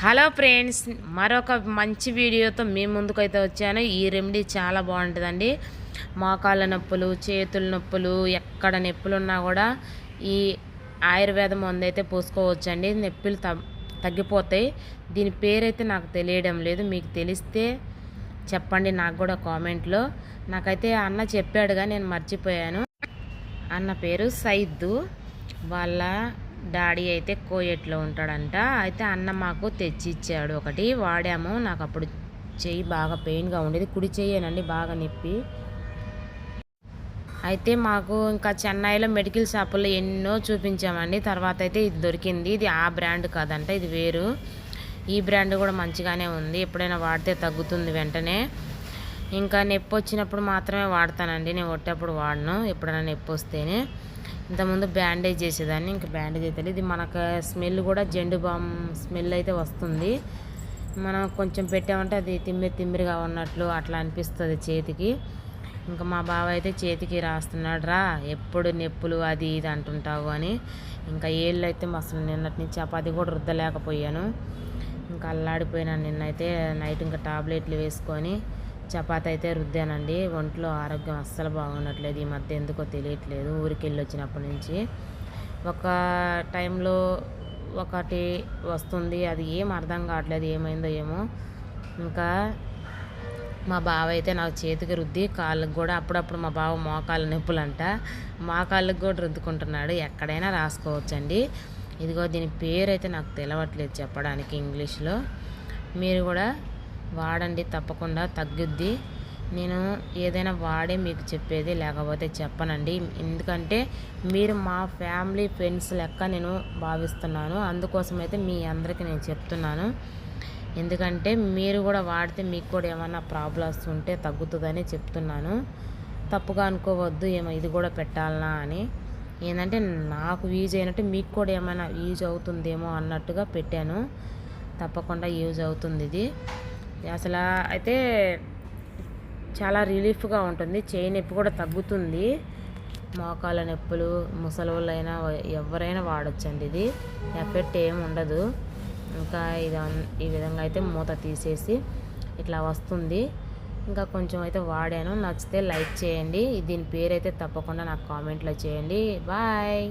Hello friends మరొక మంచి వీడియోతో మీ ముందుకు అయితే వచ్చాను. ఈ రెమెడీ చాలా బాగుంటుందండి. మోకాళ్ళ నొప్పులు చేతుల నొప్పులు ఎక్కడ నొప్పులు ఉన్నా కూడా ఈ ఆయుర్వేద మందు అయితే పూసుకోవచ్చండి. నొప్పులు తగ్గిపోతాయి. దీని పేరైతే నాకు తెలియడం లేదు. మీకు తెలిస్తే చెప్పండి నాకు కూడా కామెంట్లో. నాకైతే అన్న చెప్పాడుగా నేను మర్చిపోయాను. అన్న పేరు సైద్దు వాళ్ళ డాడీ అయితే కోయట్లో ఉంటాడంట. అయితే అన్న మాకు తెచ్చి ఇచ్చాడు ఒకటి. వాడాము. నాకు అప్పుడు చెయ్యి బాగా పెయిన్గా ఉండేది. కుడి చెయ్యేనండి బాగా నొప్పి. అయితే మాకు ఇంకా చెన్నైలో మెడికల్ షాపుల్లో ఎన్నో చూపించామండి. తర్వాత అయితే ఇది దొరికింది. ఇది ఆ బ్రాండ్ కాదంట ఇది వేరు. ఈ బ్రాండ్ కూడా మంచిగానే ఉంది. ఎప్పుడైనా వాడితే తగ్గుతుంది వెంటనే. ఇంకా నొప్పి వచ్చినప్పుడు మాత్రమే వాడతానండి. నేను కొట్టేప్పుడు వాడను ఎప్పుడైనా నొప్పి వస్తేనే. ఇంతకుముందు బ్యాండేజ్ చేసేదాన్ని ఇంకా బ్యాండేజ్ అయితే ఇది మనకు స్మెల్ కూడా జెండు బామ్ స్మెల్ అయితే వస్తుంది. మనం కొంచెం పెట్టామంటే అది తిమ్మిరి తిమ్మిరిగా ఉన్నట్లు అట్లా అనిపిస్తుంది చేతికి. ఇంకా మా బావ అయితే చేతికి రాస్తున్నాడు రా ఎప్పుడు నొప్పులు అది ఇది అంటుంటావు అని. ఇంకా ఏళ్ళు అయితే అసలు నిన్నటి నుంచి చపాతి కూడా రుద్దలేకపోయాను ఇంకా అల్లాడిపోయినాను నిన్నైతే నైట్ ఇంకా టాబ్లెట్లు వేసుకొని. చపాతి అయితే రుద్దానండి. ఒంట్లో ఆరోగ్యం అస్సలు బాగుండట్లేదు. ఈ మధ్య ఎందుకో తెలియట్లేదు. ఊరికి వెళ్ళి వచ్చినప్పటి నుంచి. ఒక టైంలో ఒకటి వస్తుంది. అది ఏం అర్థం కావట్లేదు. ఏమైందో ఏమో. ఇంకా మా బావ అయితే నాకు చేతికి రుద్ది కాళ్ళకు కూడా అప్పుడప్పుడు మా బావ మోకాళ్ళ నొప్పులంట. మోకాళ్ళకు కూడా రుద్దుకుంటున్నాడు. ఎక్కడైనా రాసుకోవచ్చండి. ఇదిగో దీని పేరు అయితే నాకు తెలవట్లేదు చెప్పడానికి ఇంగ్లీష్లో. మీరు కూడా వాడండి తప్పకుండా తగ్గుద్ది. నేను ఏదైనా వాడే మీకు చెప్పేది లేకపోతే చెప్పనండి. ఎందుకంటే మీరు మా ఫ్యామిలీ ఫ్రెండ్స్ లెక్క నేను భావిస్తున్నాను. అందుకోసమైతే మీ అందరికీ నేను చెప్తున్నాను. ఎందుకంటే మీరు కూడా వాడితే మీకు కూడా ఏమైనా ప్రాబ్లమ్స్ ఉంటే తగ్గుతుందని చెప్తున్నాను. తప్పుగా అనుకోవద్దు ఏమో ఇది కూడా పెట్టాలనా అని. ఏంటంటే నాకు యూజ్ అయినట్టు మీకు కూడా ఏమైనా యూజ్ అవుతుందేమో అన్నట్టుగా పెట్టాను. తప్పకుండా యూజ్ అవుతుంది ఇది. అసలు అయితే చాలా రిలీఫ్గా ఉంటుంది. చేయి నొప్పి కూడా తగ్గుతుంది. మోకాల నొప్పులు ముసలోళ్ళైనా ఎవరైనా వాడచ్చండి ఇది. ఎఫెక్ట్ ఏమి ఉండదు. ఇంకా ఇది ఈ విధంగా అయితే మూత తీసేసి ఇట్లా వస్తుంది. ఇంకా కొంచెం అయితే వాడాను. నచ్చితే లైక్ చేయండి. దీని పేరు అయితే తప్పకుండా నాకు కామెంట్లో చేయండి. బాయ్!